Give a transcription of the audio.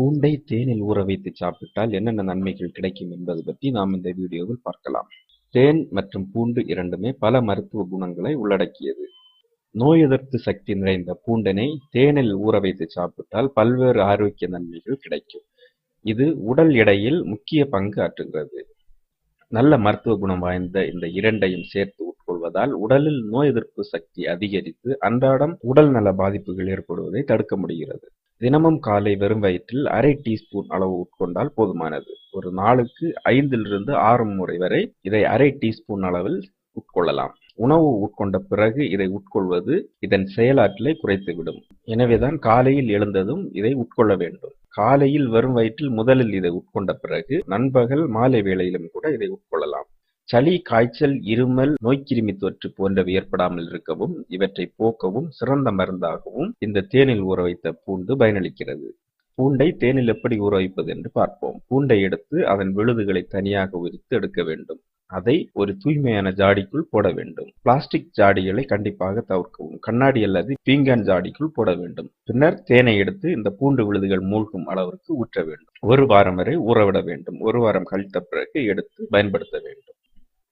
பூண்டை தேனில் ஊற வைத்து சாப்பிட்டால் என்னென்ன நன்மைகள் கிடைக்கும் என்பது பற்றி நாம் இந்த வீடியோவில் பார்க்கலாம். தேன் மற்றும் பூண்டு இரண்டுமே பல மருத்துவ குணங்களை உள்ளடக்கியது. நோய் எதிர்ப்பு சக்தி நிறைந்த பூண்டனை தேனில் ஊற வைத்து சாப்பிட்டால் பல்வேறு ஆரோக்கிய நன்மைகள் கிடைக்கும். இது உடல் எடையில் முக்கிய பங்கு ஆற்றுகிறது. நல்ல மருத்துவ குணம் வாய்ந்த இந்த இரண்டையும் சேர்த்து உட்கொள்வதால் உடலில் நோய் எதிர்ப்பு சக்தி அதிகரித்து அன்றாடம் உடல் நல பாதிப்புகள் ஏற்படுவதை தடுக்க முடிகிறது. தினமும் காலை வெறும் வயிற்றில் அரை டீஸ்பூன் அளவு உட்கொண்டால் போதுமானது. ஒரு நாளுக்கு ஐந்திலிருந்து ஆறு முறை வரை இதை அரை டீஸ்பூன் அளவில் உட்கொள்ளலாம். உணவு உட்கொண்ட பிறகு இதை உட்கொள்வது இதன் செயலாற்றலை குறைத்துவிடும். எனவேதான் காலையில் எழுந்ததும் இதை உட்கொள்ள வேண்டும். காலையில் வெறும் வயிற்றில் முதலில் இதை உட்கொண்ட பிறகு நண்பகல் மாலை வேளையிலும் கூட இதை உட்கொள்ளலாம். சளி காய்ச்சல் இருமல் நோய்க்கிருமி தொற்று போன்றவை ஏற்படாமல் இருக்கவும் இவற்றை போக்கவும் சிறந்த மருந்தாகவும் இந்த தேனில் ஊற வைத்த பூண்டு பயனளிக்கிறது. பூண்டை தேனில் எப்படி ஊற வைப்பது என்று பார்ப்போம். பூண்டை எடுத்து அதன் விழுதுகளை தனியாக உரித்து எடுக்க வேண்டும். அதை ஒரு தூய்மையான ஜாடிக்குள் போட வேண்டும். பிளாஸ்டிக் ஜாடிகளை கண்டிப்பாக தவிர்க்கவும். கண்ணாடி அல்லது பீங்கான் ஜாடிக்குள் போட வேண்டும். பின்னர் தேனை எடுத்து இந்த பூண்டு விழுதுகள் மூழ்கும் அளவிற்கு ஊற்ற வேண்டும். ஒரு வாரம் வரை ஊறவிட வேண்டும். ஒரு வாரம் கழித்த பிறகு எடுத்து பயன்படுத்த வேண்டும்.